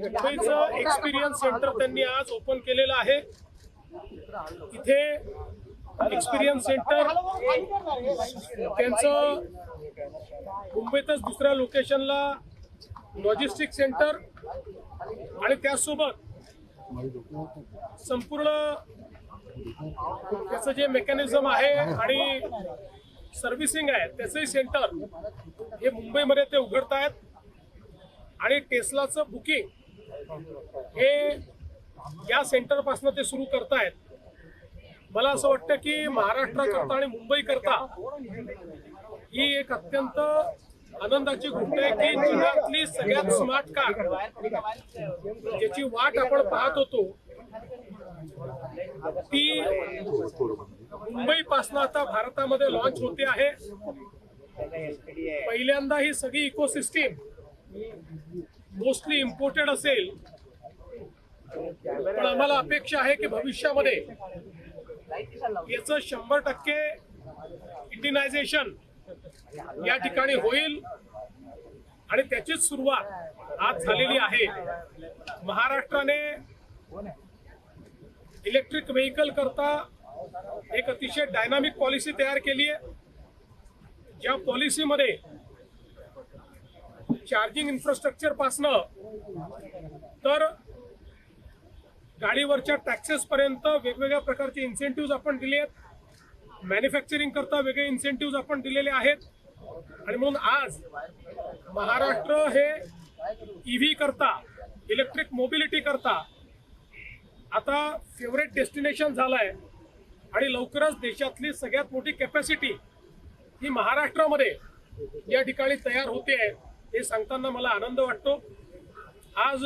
मुंबईचं experience centre त्यांनी आज ओपन केलेलं आहे. इथे एक्सपिरियन्स सेंटर त्यांचं मुंबईतच दुसऱ्या लोकेशनला लॉजिस्टिक सेंटर आणि त्यासोबत संपूर्ण त्याचं जे मेकॅनिझम आहे आणि सर्व्हिसिंग आहे त्याचंही सेंटर हे मुंबईमध्ये ते उघडतायत. आणि टेस्लाचं बुकिंग हे या सेंटरपासून ते सुरू करतायत. मला असं वाटतं की महाराष्ट्राकरता आणि मुंबईकरता ही एक अत्यंत आनंदाची गोष्ट आहे की जगातली सगळ्यात स्मार्ट कार ज्याची वाट आपण पाहत होतो ती मुंबईपासून आता भारतामध्ये लॉन्च होते आहे. पहिल्यांदा ही सगळी इकोसिस्टीम मोस्टली इम्पोर्टेड असेल. पण आम्हाला अपेक्षा आहे की भविष्यामध्ये याचं शंभर टक्के इंडियनायझेशन या ठिकाणी होईल. आणि त्याचीच सुरुवात आज झालेली आहे. महाराष्ट्राने इलेक्ट्रिक व्हेकल करता एक अतिशय डायनामिक पॉलिसी तयार केली आहे. ज्या पॉलिसीमध्ये चार्जिंग इन्फ्रास्ट्रक्चरपासनं तर गाडीवरच्या टॅक्सेस पर्यंत वेगवेगळ्या प्रकारचे इन्सेंटिव्ह आपण दिले आहेत. मॅन्युफॅक्चरिंग करता वेगळे इन्सेंटिव्ह आपण दिलेले आहेत. आणि म्हणून आज महाराष्ट्र हे ईव्ही करता इलेक्ट्रिक मोबिलिटी करता आता फेवरेट डेस्टिनेशन झालंय. आणि लवकरच देशातली सगळ्यात मोठी कॅपॅसिटी ही महाराष्ट्रामध्ये या ठिकाणी तयार होते आहे. हे सांगताना मला आनंद वाटतो. आज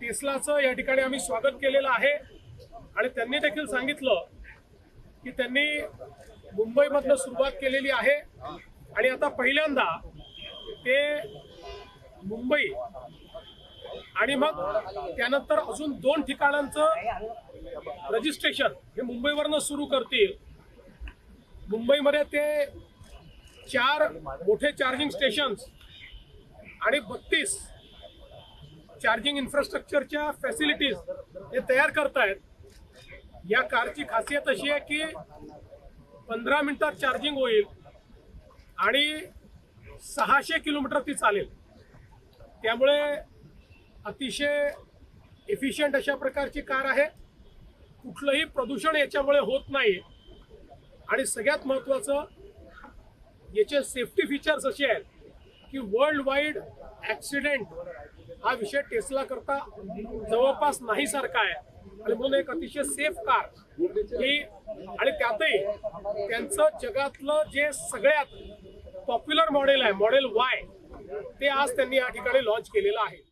टेस्लाचं या ठिकाणी आम्ही स्वागत केलेलं आहे. आणि त्यांनी देखील सांगितलं की त्यांनी मुंबईमधनं सुरुवात केलेली आहे. आणि आता पहिल्यांदा ते मुंबई आणि मग त्यानंतर अजून दोन ठिकाणांचं रजिस्ट्रेशन हे मुंबईवरनं सुरू करतील. मुंबईमध्ये ते चार मोठे चार्जिंग स्टेशन्स आणि बत्तीस चार्जिंग इन्फ्रास्ट्रक्चरच्या फॅसिलिटीज हे तयार करतायत. या कारची खासियत अशी आहे की पंधरा मिनिटात चार्जिंग होईल आणि सहाशे किलोमीटर ती चालेल. त्यामुळे अतिशय एफिशियंट अशा प्रकारची कार आहे. कुठलंही प्रदूषण याच्यामुळे होत नाही आणि सगळ्यात महत्त्वाचं याचे सेफ्टी फीचर्स असे आहेत की वर्ल्ड वाईड ॲक्सिडेंट हा विषय टेस्ला करता जवळपास नाही सारखा आहे. आणि म्हणून एक अतिशय सेफ कार ही आणि त्यातही त्यांचं जगातलं जे सगळ्यात पॉप्युलर मॉडेल आहे मॉडेल वाय ते आज त्यांनी या ठिकाणी लॉन्च केलेलं आहे.